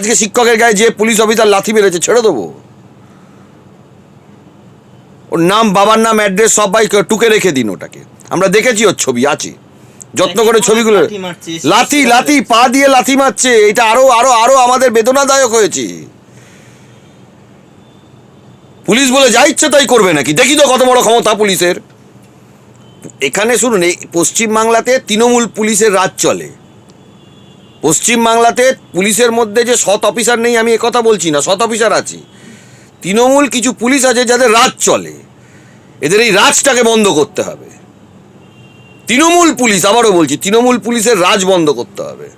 আজকে শিক্ষকের গায়ে যে পুলিশ অফিসার লাথি মেরেছে ছেড়ে দেবো। ওর নাম বাবার নাম অ্যাড্রেস সবাই টুকে রেখে দিন ওটাকে। আমরা দেখেছি ওর ছবি আছে। যত্ন করে ছবিগুলো লাথি লাথি পা দিয়ে লাথি মারছে। এটা আরও আরও আরও আমাদের বেদনাদায়ক হয়েছে। পুলিশ বলে যা ইচ্ছে তাই করবে নাকি। দেখি তো কত বড় ক্ষমতা পুলিশের। এখানে শুনুন এই পশ্চিমবাংলাতে তৃণমূল পুলিশের রাজ চলে। পশ্চিমবাংলাতে পুলিশের মধ্যে যে সৎ অফিসার নেই, আমি একথা বলছি না, সৎ অফিসার আছে। তৃণমূল কিছু পুলিশ আছে যাদের রাজ চলে। এদের এই রাজটাকে বন্ধ করতে হবে। তৃণমূল পুলিশ, আবারও বলছি, তৃণমূল পুলিশের রাজ বন্ধ করতে হবে।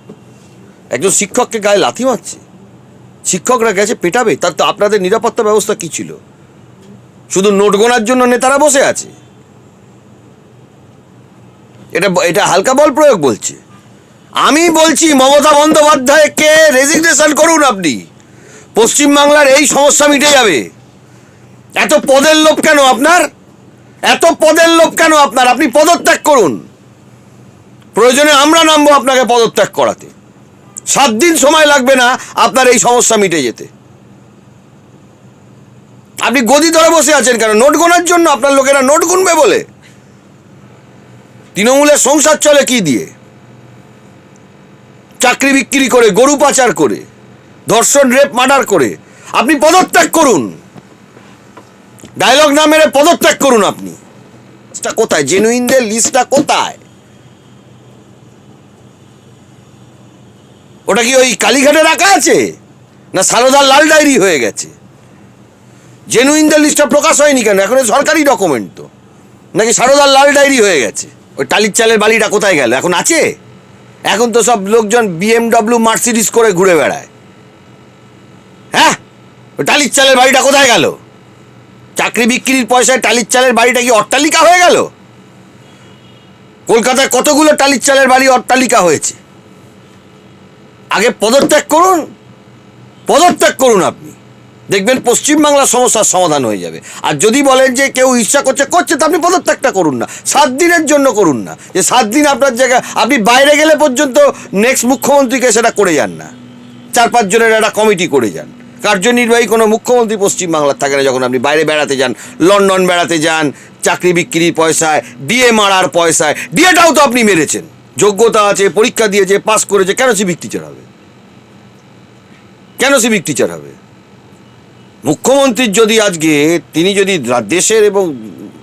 একজন শিক্ষককে গায়ে লাথি মারছে। শিক্ষকরা গেছে পেটাবে, তার তো আপনাদের নিরাপত্তা ব্যবস্থা কি ছিল? শুধু নোট গোনার জন্য নেতারা বসে আছে? এটা এটা হালকা বল প্রয়োগ বলছে। আমি বলছি, মমতা বন্দ্যোপাধ্যায়কে রেজিগনেশন করুন আপনি। পশ্চিমবাংলার এই সমস্যা মিটে যাবে। এত পদের লোভ কেন আপনার? এত পদের লোভ কেন আপনার? আপনি পদত্যাগ করুন। প্রয়োজনে আমরা নামবো আপনাকে পদত্যাগ করাতে। সাত দিন সময় লাগবে না আপনার এই সমস্যা মিটে যেতে। আপনি গদি ধরে বসে আছেন কেন? নোট গোনার জন্য আপনার লোকেরা নোট গুনবে বলে। তৃণমূলের সংসার চলে কি দিয়ে? চাকরি বিক্রি করে, গরু পাচার করে, ধর্ষণ, রেপ, মার্ডার করে, আপনি পদত্যাগ করুন। ডায়লগ না মেরে পদত্যাগ করুন আপনি। কোথায়? জেনুইনদের লিস্টটা কোথায়? ওটা কি ওই কালীঘাটে রাখা আছে? না সারদার লাল ডায়েরি হয়ে গেছে? জেনুইনদের লিস্টটা প্রকাশ হয়নি কেন? এখন সরকারি ডকুমেন্ট তো। নাকি সারদার লাল ডায়েরি হয়ে গেছে? ওই টালির চালের বালিটা কোথায় গেল? এখন আছে? এখন তো সব লোকজন বিএমডব্লিউ মার্সিডিস করে ঘুরে বেড়ায়। হ্যাঁ? টালির চালের বাড়িটা কোথায় গেল? চাকরি বিক্রির পয়সায় টালির চালের বাড়িটা কি অট্টালিকা হয়ে গেল? কলকাতায় কতগুলো টালির চালের বাড়ি অট্টালিকা হয়েছে? আগে পদত্যাগ করুন। পদত্যাগ করুন আপনি। দেখবেন পশ্চিমবাংলার সমস্যার সমাধান হয়ে যাবে। আর যদি বলেন যে কেউ ইচ্ছা করছে করছে তো আপনি পদত্যাগটা করুন না। সাত দিনের জন্য করুন না। যে সাত দিন আপনার জায়গায়, আপনি বাইরে গেলে পর্যন্ত নেক্সট মুখ্যমন্ত্রীকে সেটা করে যান না। চার পাঁচ জনের একটা কমিটি করে যান। কার্যনির্বাহী কোনো মুখ্যমন্ত্রী পশ্চিমবাংলার থাকে না যখন আপনি বাইরে বেড়াতে যান, লন্ডন বেড়াতে যান, চাকরি বিক্রির পয়সায় ডিএ মারার পয়সায় ডিএটাও তো আপনি মেরেছেন। যোগ্যতা আছে, পরীক্ষা দিয়েছে, পাস করেছে, কেন সিভিক টিচার হবে? কেন সিভিক টিচার হবে? মুখ্যমন্ত্রীর যদি আজকে তিনি যদি দেশের এবং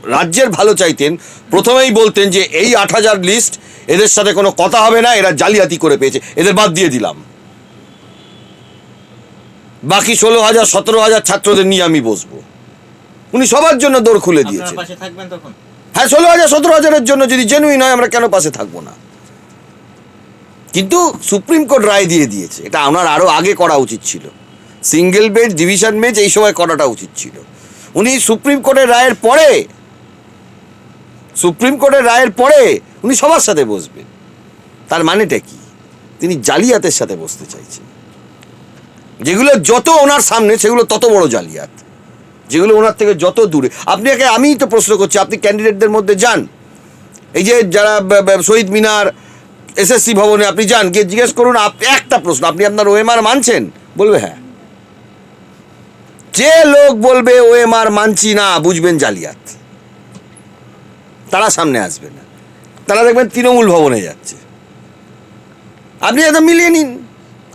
রাজ্যের ভালো চাইতেন প্রথমেই বলতেন যে এই আট হাজার লিস্ট এদের সাথে কোনো কথা হবে না এরা জালিয়াতি করে পেয়েছে। এদের বাদ দিয়ে দিলাম। বাকি ষোলো হাজার সতেরো হাজার ছাত্রদের নিয়ে আমি বসবো। উনি সবার জন্য দৌড় খুলে তখন? হ্যাঁ ষোলো হাজার সতেরো হাজারের জন্য যদি জেনুইন হয় আমরা কেন পাশে থাকব না? কিন্তু সুপ্রিম কোর্ট রায় দিয়ে দিয়েছে। এটা আমার আরও আগে করা উচিত ছিল। সিঙ্গেল বেঞ্চ ডিভিশন বেঞ্চ এই সময় করাটা উচিত ছিল। উনি সুপ্রিম কোর্টের রায়ের পরে, সুপ্রিম কোর্টের রায়ের পরে উনি সবার সাথে বসবেন। তার মানেটা কি? তিনি জালিয়াতের সাথে বসতে চাইছেন। যেগুলো যত ওনার সামনে, সেগুলো তত বড় জালিয়াত। যেগুলো ওনার থেকে যত দূরে। আপনি একে, আমিই তো প্রশ্ন করছি, আপনি ক্যান্ডিডেটদের মধ্যে যান। এই যে যারা শহীদ মিনার, এসএসসি ভবনে আপনি যান, গিয়ে জিজ্ঞেস করুন আপনি একটা প্রশ্ন, আপনি আপনার ওএমআর মানছেন? বলবে হ্যাঁ। যে লোক বলবে, ও এম আর মানছি না, বুঝবেন জালিয়াত। তারা সামনে আসবে না। তারা দেখবেন তৃণমূল ভবনে যাচ্ছে। আপনি একদম মিলিয়ে নিন।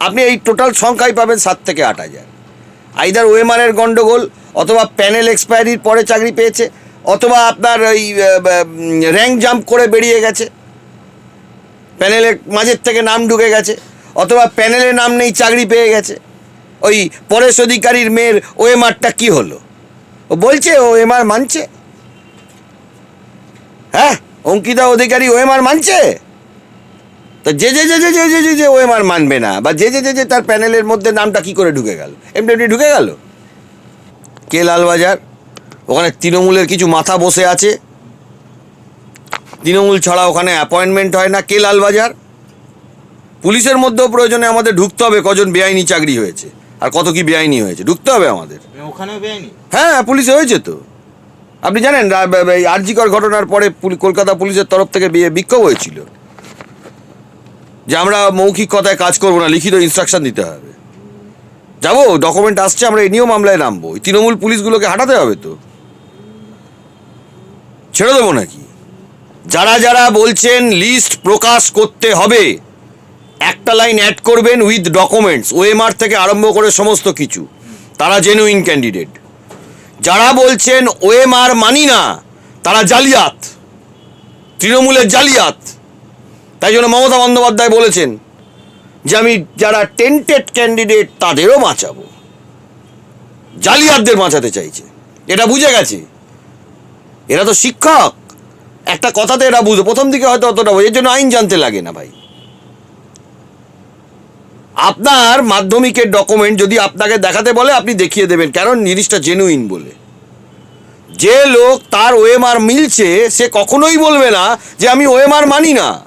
আপনি এই টোটাল সংখ্যাই পাবেন সাত থেকে আট হাজার। আইদার ওএমআরের গন্ডগোল, অথবা প্যানেল এক্সপায়ারির পরে চাকরি পেয়েছে, অথবা আপনার ওই র্যাঙ্ক জাম্প করে বেরিয়ে গেছে। প্যানেলের মাঝের থেকে নাম ঢুকে গেছে, অথবা প্যানেলে নাম নেই, চাকরি পেয়ে গেছে। ওই পরেশ অধিকারীর মেয়ের ওএমআরটা কি হলো? ও বলছে ও এমআর মানছে। হ্যাঁ অঙ্কিতা অধিকারী ও ওএমআর মানছে? তো যে যে যে যে যে যে যে যে ওএমআর মানবে না, বা যে যে যে যে তার প্যানেলের মধ্যে নামটা কি করে ঢুকে গেল? এমনি এমনি ঢুকে গেল? কে লালবাজার? ওখানে তৃণমূলের কিছু মাথা বসে আছে। তৃণমূল ছাড়া ওখানে অ্যাপয়েন্টমেন্ট হয় না। কে লালবাজার? পুলিশের মধ্যেও প্রয়োজনে আমাদের ঢুকতে হবে, কজন বেআইনি চাকরি হয়েছে। আর কত কি বেআইনি হয়েছে? ঢুকতে হবে আমাদের। ওখানেও বেআইনি? হ্যাঁ পুলিশে হয়েছে তো। আপনি জানেন আরজিকর ঘটনার পরে কলকাতা পুলিশের তরফ থেকে বিক্ষোভ হয়েছিল। যে আমরা মৌখিক কথায় কাজ করব না লিখিত ইনস্ট্রাকশন দিতে হবে। যাব ডকুমেন্ট আসছে আমরা এই নিয়েও মামলায় নামবো। তৃণমূল পুলিশগুলোকে হাঁটাতে হবে তো। ছেড়ে দেবো নাকি? যারা যারা বলছেন লিস্ট প্রকাশ করতে হবে। একটা লাইন অ্যাড করবেন উইথ ডকুমেন্টস ওএমআর থেকে আরম্ভ করে সমস্ত কিছু। তারা জেনুইন ক্যান্ডিডেট যারা বলছেন ওএমআর মানি না, তারা জালিয়াত। তৃণমূলের জালিয়াত। তাই জন্য মমতা বন্দ্যোপাধ্যায় বলেছেন যে, আমি যারা টেন্টেড ক্যান্ডিডেট তাদেরও বাঁচাবো। জালিয়াতদের বাঁচাতে চাইছে। এটা বুঝে গেছে? এরা তো শিক্ষক। একটা কথাতে এরা বুঝো, প্রথম দিকে হয়তো অতটা এর জন্য আইন জানতে লাগে না ভাই। আপনার মাধ্যমিকের ডকুমেন্ট যদি আপনাকে দেখাতে বলে, আপনি দেখিয়ে দেবেন। কারণ জিনিসটা জেনুইন বলে। যে লোক তার ওএমআর মিলছে, সে কখনোই বলবে না যে আমি ওএমআর মানি না।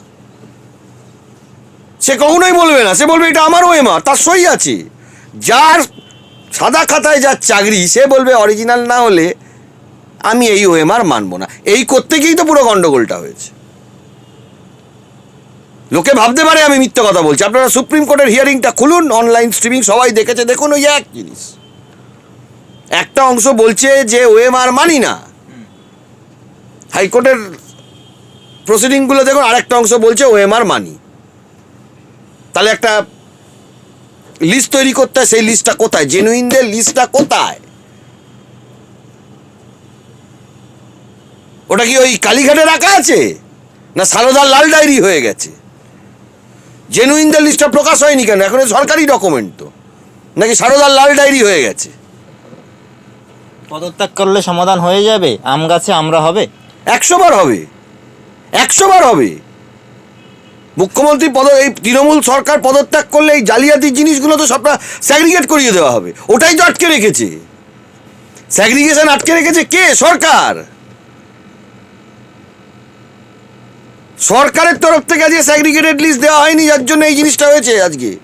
সে কখনোই বলবে না। সে বলবে, এটা আমার ওএমআর তার সই আছে। যার সাদা খাতায় যার চাকরি, সে বলবে অরিজিনাল না হলে আমি এই ওএমআর মানবো না। এই করতে গিয়েই তো পুরো গন্ডগোলটা হয়েছে। লোকে ভাবতে পারে আমি মিথ্যে কথা বলছি। আপনারা সুপ্রিম কোর্টের হিয়ারিংটা খুলুন অনলাইন স্ট্রিমিং সবাই দেখেছে, দেখুন ওই এক জিনিস। একটা অংশ বলছে যে ওএমআর মানি না। হাইকোর্টের প্রসিডিংগুলো দেখুন, আরেকটা অংশ বলছে ওএমআর মানি। তাহলে একটা লিস্ট তৈরি করতে হয়, সেই লিস্টটা কোথায়? জেনুইনদের লিস্টটা কোথায়? ওটা কি ওই কালীঘাটে রাখা আছে? না সারদার লাল ডায়েরি হয়ে গেছে? জেনুইনদের লিস্টটা প্রকাশ হয়নি কেন? এখন সরকারি ডকুমেন্ট তো। নাকি সারদার লাল ডায়েরি হয়ে গেছে? পদত্যাগ করলে সমাধান হয়ে যাবে? আম গাছে আমরা হবে? একশো বার হবে। একশো বার হবে। মুখ্যমন্ত্রী পদ এই তৃণমূল সরকার পদত্যাগ করলে এই জালিয়াতির জিনিসগুলো তো সবটা স্যাগ্রিগেট করিয়ে দেওয়া হবে। ওটাই তো আটকে রেখেছে। স্যাগ্রিগেশন আটকে রেখেছে কে? সরকার। সরকারের তরফ থেকে আজকে স্যাগ্রিগেটেড লিস্ট দেওয়া হয়নি যার জন্য এই জিনিসটা হয়েছে আজকে।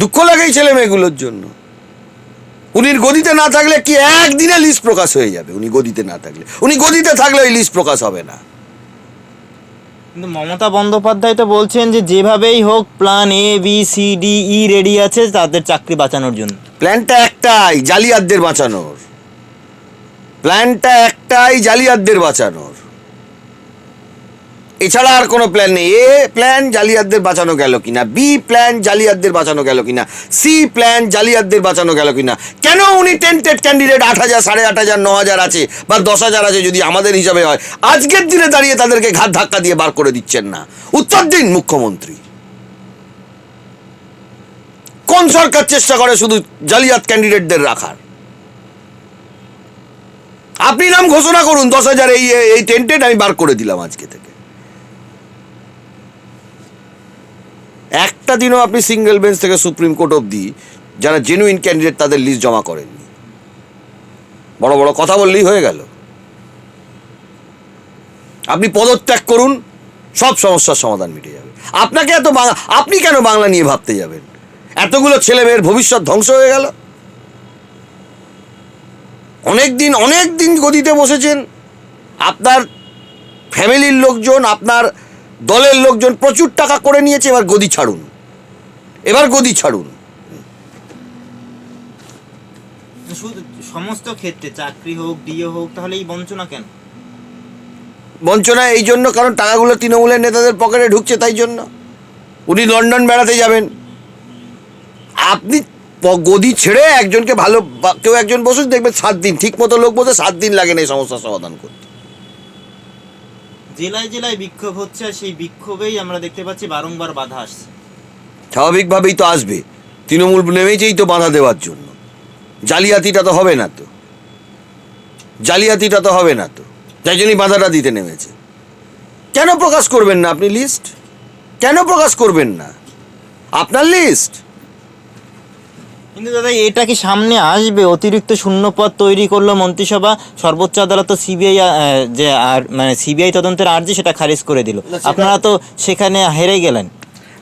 দুঃখ লাগে এই ছেলে মেয়েগুলোর জন্য। উনি গদিতে না থাকলে কি একদিনে লিস্ট প্রকাশ হয়ে যাবে? উনি গদিতে না থাকলে। উনি গদিতে থাকলে ওই লিস্ট প্রকাশ হবে না। কিন্তু মমতা বন্দ্যোপাধ্যায় তো বলছেন যে যেভাবেই হোক plan A B C D E ready আছে তাদের চাকরি বাঁচানোর জন্য। প্ল্যানটা একটাই জালিয়াতদের বাঁচানোর। প্ল্যানটা একটাই জালিয়াতদের বাঁচানোর। এছাড়া আর কোনো প্ল্যান নেই। এ প্ল্যান জালিয়াতদের বাঁচানো গেল কিনা? বি প্ল্যান জালিয়াতদের বাঁচানো গেল কিনা? সি প্ল্যান জালিয়াতদের বাঁচানো গেল কিনা? কেন উনি টেন্টেড ক্যান্ডিডেট আট হাজার, সাড়ে আট হাজার, ন হাজার আছে বা দশ হাজার আছে যদি আমাদের হিসাবে হয়? আজকের দিনে দাঁড়িয়ে তাদেরকে ঘাত ধাক্কা দিয়ে বার করে দিচ্ছেন না। উত্তর দিন, মুখ্যমন্ত্রী। কোন সরকার চেষ্টা করে শুধু জালিয়াত ক্যান্ডিডেটদের রাখার? আপনি নাম ঘোষণা করুন, দশ হাজার এই এই টেন্টেড আমি বার করে দিলাম আজকে থেকে। একটা দিনও আপনি সিঙ্গেল বেঞ্চ থেকে সুপ্রিম কোর্ট অবধি যারা জেনুইন ক্যান্ডিডেট তাদের লিস্ট জমা করেননি। বড় বড় কথা বললেই হয়ে গেল। আপনি পদত্যাগ করুন, সব সমস্যার সমাধান মিটে যাবে। আপনাকে এত বাংলা, আপনি কেন বাংলা নিয়ে ভাবতে যাবেন? এতগুলো ছেলে মেয়ের ভবিষ্যৎ ধ্বংস হয়ে গেল। অনেক দিন অনেক দিন গদিতে বসেছেন। আপনার ফ্যামিলির লোকজন, আপনার দলের লোকজন প্রচুর টাকা করে নিয়েছে এবার গদি ছাড়ুন। এবার গদি ছাড়ুন। শুধু সমস্ত ক্ষেত্রে চাকরি হোক ডিও হোক তাহলে এই বঞ্চনা কেন? বঞ্চনা এই জন্য কারণ টাকাগুলো তৃণমূলের নেতাদের পকেটে ঢুকছে তাই জন্য। উনি লন্ডন বেড়াতে যাবেন। আপনি গদি ছেড়ে একজনকে ভালো কেউ একজন বসুন দেখবেন সাত দিন ঠিক মতো লোক বসে সাত দিন লাগে না এই সমস্যার সমাধান করতে। জেলায় জেলায় বিক্ষোভ হচ্ছে সেই বিক্ষোভেই আমরা দেখতে পাচ্ছি বারংবার বাধা আসছে। স্বাভাবিকভাবেই তো আসবে। তৃণমূল নেমেছেই তো বাধা দেওয়ার জন্য। জালিয়াতিটা তো হবে না তো। জালিয়াতিটা তো হবে না তো। তাই জন্যই বাধাটা দিতে নেমেছে। কেন প্রকাশ করবেন না আপনি লিস্ট কেন প্রকাশ করবেন না? আপনার লিস্ট কিন্তু দাদা এটা কি সামনে আসবে? অতিরিক্ত শূন্যপদ তৈরি করল মন্ত্রিসভা। সর্বোচ্চ আদালত তো সিবিআই যে আর মানে সিবিআই তদন্তের আর্জি সেটা খারিজ করে দিল। আপনারা তো সেখানে হেরে গেলেন।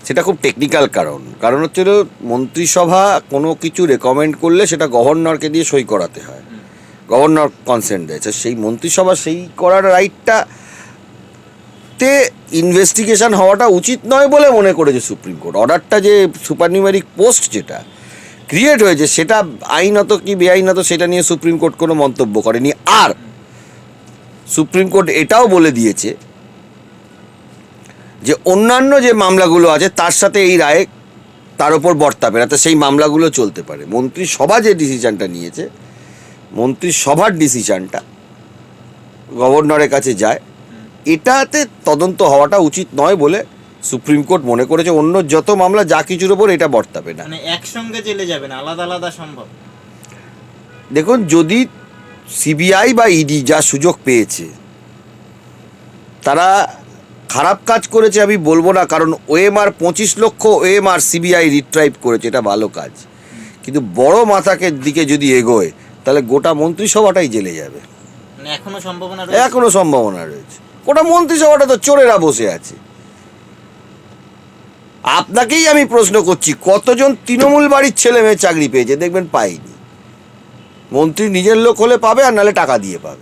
সেটা খুব টেকনিক্যাল কারণ। কারণ হচ্ছে মন্ত্রিসভা কোনো কিছু রেকমেন্ড করলে সেটা গভর্নরকে দিয়ে সই করাতে হয়। গভর্নর কনসেন্ট দেয়। সেই মন্ত্রিসভা সেই করার রাইটটা তে ইনভেস্টিগেশন হওয়াটা উচিত নয় বলে মনে করেছে সুপ্রিম কোর্ট অর্ডারটা যে সুপার নিউমেরিক পোস্ট যেটা ক্রিয়েট হয়েছে, সেটা আইনত কি বেআইনত সেটা নিয়ে সুপ্রিম কোর্ট কোনো মন্তব্য করেনি। আর সুপ্রিম কোর্ট এটাও বলে দিয়েছে যে অন্যান্য যে মামলাগুলো আছে, তার সাথে এই রায়ে তার ওপর বর্তাবে না তো সেই মামলাগুলো চলতে পারে। মন্ত্রিসভা যে ডিসিশানটা নিয়েছে, মন্ত্রিসভার ডিসিশানটা গভর্নরের কাছে যায়, এটাতে তদন্ত হওয়াটা উচিত নয় বলে সুপ্রিম কোর্ট মনে করেছে অন্য যত মামলা যা কিছুর ওপর এটা বর্তাবে না। মানে একসঙ্গে জেলে যাবে না আলাদা আলাদা সম্ভব। দেখুন যদি সিবিআই বা ইডি যা সুযোগ পেয়েছে তারা খারাপ কাজ করেছে আমি বলব না কারণ ওএমআর পঁচিশ লক্ষ ওএমআর সিবিআই রিট্রাইভ করেছে এটা ভালো কাজ। কিন্তু বড় মাথাকে দিকে যদি এগোয় তাহলে গোটা মন্ত্রিসভাটাই জেলে যাবে। মানে এখনও সম্ভাবনা এখনও সম্ভাবনা রয়েছে। গোটা মন্ত্রিসভাটা তো চোরেরা বসে আছে। আপনাকেই আমি প্রশ্ন করছি, কতজন তৃণমূল বাড়ির ছেলে মেয়ে চাকরি পেয়েছে? দেখবেন পাইনি। মন্ত্রী নিজের লোক হলে পাবে আর নাহলে টাকা দিয়ে পাবে।